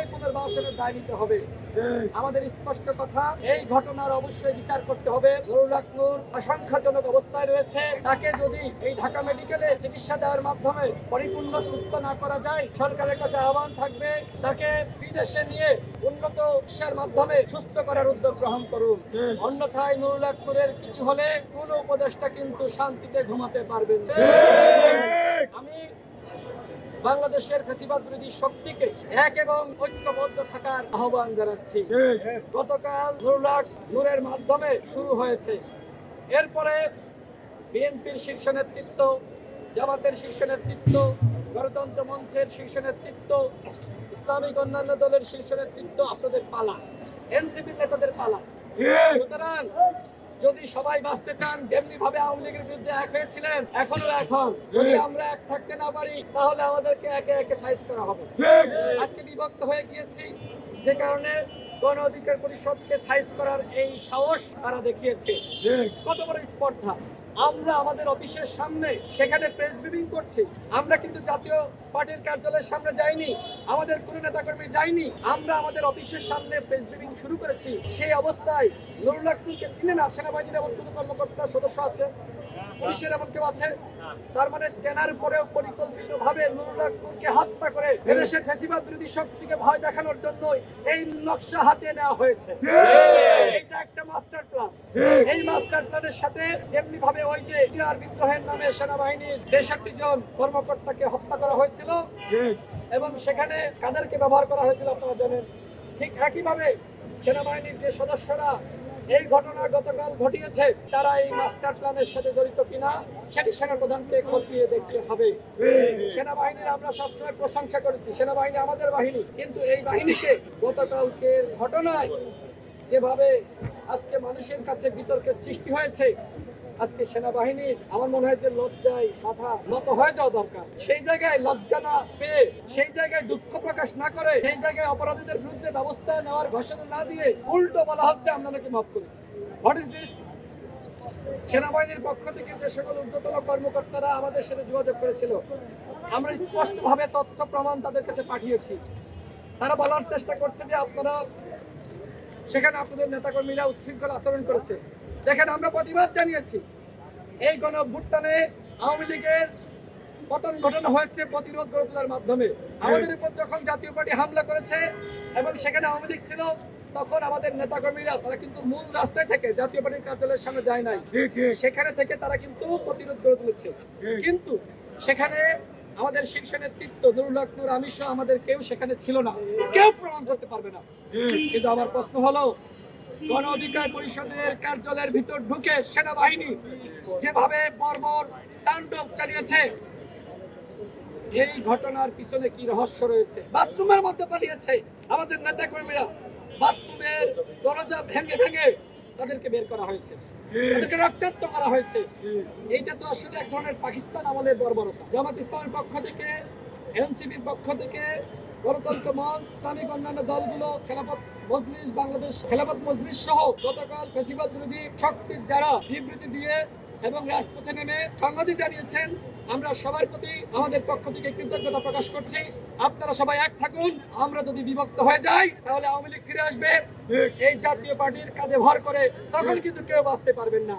এই পুনর্বাসনের দায় নিতে হবে। আমাদের স্পষ্ট কথা, এই ঘটনার অবশ্যই বিচার করতে হবে। অবস্থায় রয়েছে। তাকে যদি এই ঢাকা মেডিকেলে চিকিৎসা দেওয়ার মাধ্যমে পরিপূর্ণ সুস্থ না করা যায়, সরকারের কাছে আহ্বান থাকবে, তাকে বিদেশে নিয়ে উন্নত চিকিৎসার মাধ্যমে সুস্থ করার উদ্যোগ গ্রহণ করুন। অন্যথায় নুরুল কিছু হলে কোন উপদেশটা কিন্তু শান্তিতে ঘুমাতে পারবেন আমি বাংলাদেশের ফেসিবাদ বিরোধী শক্তিকে এক এবং ঐক্যবদ্ধ থাকার আহ্বান জানাচ্ছি। গতকাল নুরুলাক নূরের মাধ্যমে শুরু হয়েছে। এরপরে বিএনপির শীর্ষ নেতৃত্ব, জামাতের শীর্ষ নেতৃত্ব, গণতন্ত্র মঞ্চের শীর্ষ নেতৃত্ব, ইসলামিক অন্যান্য দলের শীর্ষ নেতৃত্ব আপনাদের পালা, এনসিপির নেতাদের পালা। সুতরাং যদি সবাই বাঁচতে চান যেমনি ভাবে আওয়ামী লীগের বিরুদ্ধে এক হয়েছিলেন এখনও। এখন যদি আমরা এক থাকতে না পারি তাহলে আমাদেরকে একে একে সাইজ করা হবে। আজকে বিভক্ত হয়ে গিয়েছি যে কারণে গণ অধিকার পরিষদকে সাইজ করার এই সাহস তারা দেখিয়েছে। কত বড় স্পর্ধা। আমরা আমাদের অফিসের সামনে সেখানে প্রেস ব্রিফিং করছি। আমরা কিন্তু জাতীয় পার্টির কার্যালয়ের সামনে যাইনি, আমাদের কোনো নেতাকর্মী যাইনি আমরা আমাদের অফিসের সামনে প্রেস ব্রিফিং শুরু করেছি। সেই অবস্থায় নুরুল কুলকে চিনে না সেনাবাহিনীর এমন কোনো কর্মকর্তা সদস্য আছে? পুলিশের এমন কেউ আছে? তার মানে চেনার পরেও হত্যা করে এদেশের ফেসিবাদ বিরোধী শক্তিকে ভয় দেখানোর জন্য এই নকশা হাতে নেওয়া হয়েছে। এটা একটা মাস্টার প্ল্যান এই মাস্টার প্ল্যানের সাথে যেমনি ভাবে ওই যে ইন্ডিয়ার বিদ্রোহের নামে সেনাবাহিনীর তেষট্টি জন কর্মকর্তাকে হত্যা করা হয়েছিল এবং সেখানে কাদেরকে ব্যবহার করা হয়েছিল আপনারা জানেন। ঠিক একইভাবে সেনাবাহিনীর যে সদস্যরা এই ঘটনা গতকাল ঘটিয়েছে। তারা এই মাস্টার প্ল্যানের সাথে জড়িত কিনা, সেটি সেনাপ্রধানকে খতিয়ে দেখতে হবে। সেনাবাহিনীর আমরা সবসময় প্রশংসা করেছি, সেনাবাহিনী আমাদের বাহিনী। কিন্তু এই বাহিনীকে গতকালকের ঘটনায় যেভাবে আজকে মানুষের কাছে বিতর্কের সৃষ্টি হয়েছে আজকে সেনাবাহিনীর আমার মনে হয় যে লজ্জায় মাথা নত হয়ে যাওয়া দরকার। সেই জায়গায় লজ্জা না পেয়ে, সেই জায়গায় দুঃখ প্রকাশ না করে, সেই জায়গায় অপরাধীদের বিরুদ্ধে ব্যবস্থা নেওয়ার ঘোষণা না দিয়ে উল্টো বলা হচ্ছে, আমরা নাকি মাফ করেছি। হোয়াট ইজ দিস সেনাবাহিনীর পক্ষ থেকে যে সকল ঊর্ধ্বতন কর্মকর্তারা আমাদের সাথে যোগাযোগ করেছিল, আমরা স্পষ্টভাবে তথ্য প্রমাণ তাদের কাছে পাঠিয়েছি। তারা বলার চেষ্টা করছে যে আপনারা সেখানে আপনাদের নেতাকর্মীরা উচ্ছৃঙ্খল আচরণ করেছে। দেখেন আমরা প্রতিবাদ জানিয়েছি। এই গণ ভুট্টানে আওয়ামী লীগের পতন ঘটানো হয়েছে প্রতিরোধ গড়ে তোলার মাধ্যমে। আমাদের উপর যখন জাতীয় পার্টি হামলা করেছে এবং সেখানে আওয়ামী লীগ ছিল তখন আমাদের নেতাকর্মীরা তারা কিন্তু মূল রাস্তায় থেকে জাতীয় পার্টির কার্যালয়ের সামনে যায় নাই। সেখানে থেকে তারা কিন্তু প্রতিরোধ গড়ে তুলেছে। কিন্তু সেখানে আমাদের শীর্ষ নেতৃত্ব নুরুল হক, নূর আমি সহ আমাদের কেউ সেখানে ছিল না। কেউ প্রমাণ করতে পারবে না। কিন্তু আমার প্রশ্ন হলো, গণ অধিকার পরিষদের কার্যালয়ের ভিতর ঢুকে সেনাবাহিনী যেভাবে বর্বর তাণ্ডব চালিয়েছে, এই ঘটনার পিছনে কি রহস্য রয়েছে? বাথরুমের মধ্যে পালিয়েছে আমাদের নেতা কর্মীরা বাথরুমের দরজা ভেঙে ভেঙে তাদেরকে বের করা হয়েছে। তাদেরকে রক্তাক্ত করা হয়েছে। এইটা তো আসলে এক ধরনের পাকিস্তান আমাদের বর্বরতা। জামাত ইসলামের পক্ষ থেকে এনসিপির পক্ষ থেকে, গণতন্ত্র মঞ্চ, ইসলামিক অন্যান্য দলগুলো, খেলাফত মজলিস, বাংলাদেশ খেলাফত মজলিস সহ গতকাল ফেসিবাদ বিরোধী শক্তির যারা বিবৃতি দিয়ে এবং রাজপথে নেমে সংহতি জানিয়েছেন আমরা সবার প্রতি আমাদের পক্ষ থেকে কৃতজ্ঞতা প্রকাশ করছি। আপনারা সবাই এক থাকুন, আমরা যদি বিভক্ত হয়ে যাই, তাহলে আওয়ামী লীগ ফিরে আসবে। এই জাতীয় পার্টির কাঁধে ভর করে তখন কিন্তু কেউ বাঁচতে পারবেন না।